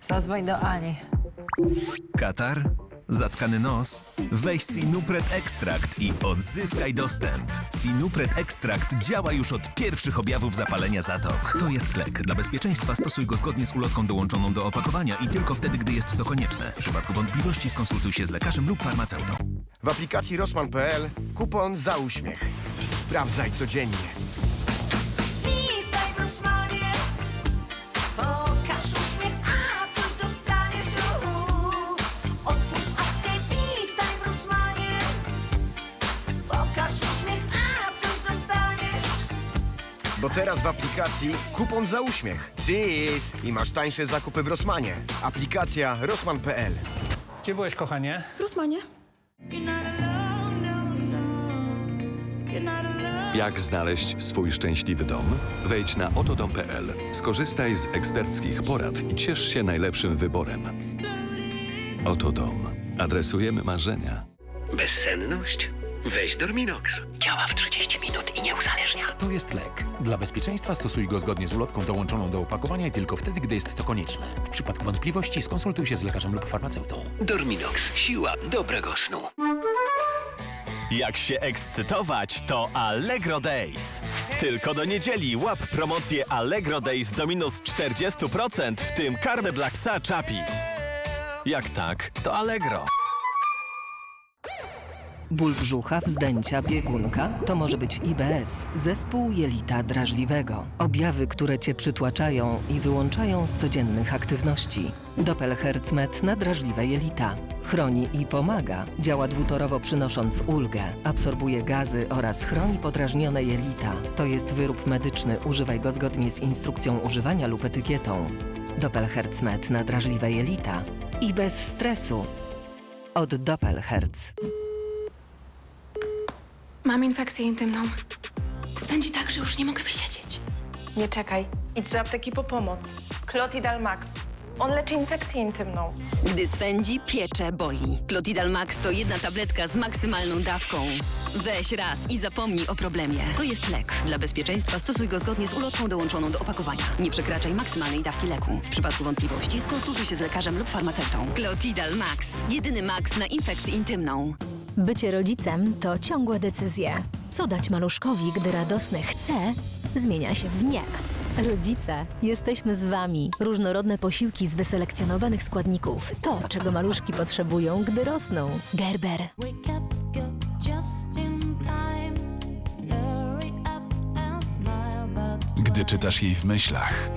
Zadzwoń do Ani. Katar? Zatkany nos? Weź Sinupret Ekstrakt i odzyskaj dostęp. Sinupret Ekstrakt działa już od pierwszych objawów zapalenia zatok. To jest lek. Dla bezpieczeństwa stosuj go zgodnie z ulotką dołączoną do opakowania i tylko wtedy, gdy jest to konieczne. W przypadku wątpliwości skonsultuj się z lekarzem lub farmaceutą. W aplikacji Rosman.pl kupon za uśmiech. Sprawdzaj codziennie. Bo teraz w aplikacji kupon za uśmiech. Cheers! I masz tańsze zakupy w Rosmanie. Aplikacja Rosman.pl Gdzie byłeś, kochanie? W Rosmanie. Jak znaleźć swój szczęśliwy dom? Wejdź na otodom.pl. Skorzystaj z eksperckich porad i ciesz się najlepszym wyborem. Oto dom. Adresujemy marzenia. Bezsenność? Weź Dorminox. Działa w 30 minut i nie uzależnia. To jest lek. Dla bezpieczeństwa stosuj go zgodnie z ulotką dołączoną do opakowania i tylko wtedy, gdy jest to konieczne. W przypadku wątpliwości skonsultuj się z lekarzem lub farmaceutą. Dorminox. Siła dobrego snu. Jak się ekscytować, to Allegro Days. Tylko do niedzieli łap promocję Allegro Days do minus 40%, w tym karmę dla psa Chapi. Jak tak, to Allegro. Ból brzucha, wzdęcia, biegunka to może być IBS, zespół jelita drażliwego. Objawy, które cię przytłaczają i wyłączają z codziennych aktywności. Doppelhertzmet na drażliwe jelita. Chroni i pomaga. Działa dwutorowo przynosząc ulgę. Absorbuje gazy oraz chroni podrażnione jelita. To jest wyrób medyczny. Używaj go zgodnie z instrukcją używania lub etykietą. Doppelhertzmet na drażliwe jelita. I bez stresu. Od Doppelherz. Mam infekcję intymną. Swędzi tak, że już nie mogę wysiedzieć. Nie czekaj. Idź do apteki po pomoc. Clotidal Max. On leczy infekcję intymną. Gdy swędzi, piecze, boli. Clotidal Max to jedna tabletka z maksymalną dawką. Weź raz i zapomnij o problemie. To jest lek. Dla bezpieczeństwa stosuj go zgodnie z ulotką dołączoną do opakowania. Nie przekraczaj maksymalnej dawki leku. W przypadku wątpliwości skonsultuj się z lekarzem lub farmaceutą. Clotidal Max. Jedyny Max na infekcję intymną. Bycie rodzicem to ciągłe decyzje. Co dać maluszkowi, gdy radosny chce, zmienia się w nie. Rodzice, jesteśmy z Wami. Różnorodne posiłki z wyselekcjonowanych składników. To, czego maluszki potrzebują, gdy rosną. Gerber. Gdy czytasz jej w myślach,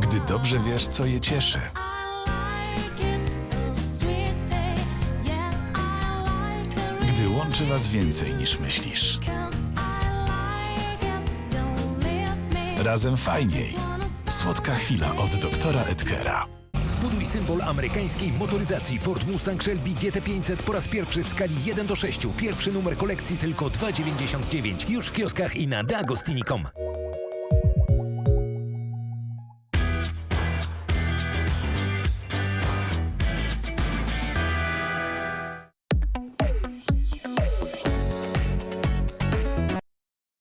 gdy dobrze wiesz, co je cieszy. Łączy was więcej niż myślisz. Razem fajniej. Słodka chwila od doktora Edgera. Zbuduj symbol amerykańskiej motoryzacji Ford Mustang Shelby GT500 po raz pierwszy w skali 1 do 6. Pierwszy numer kolekcji tylko 2,99. Już w kioskach i na deagostini.com.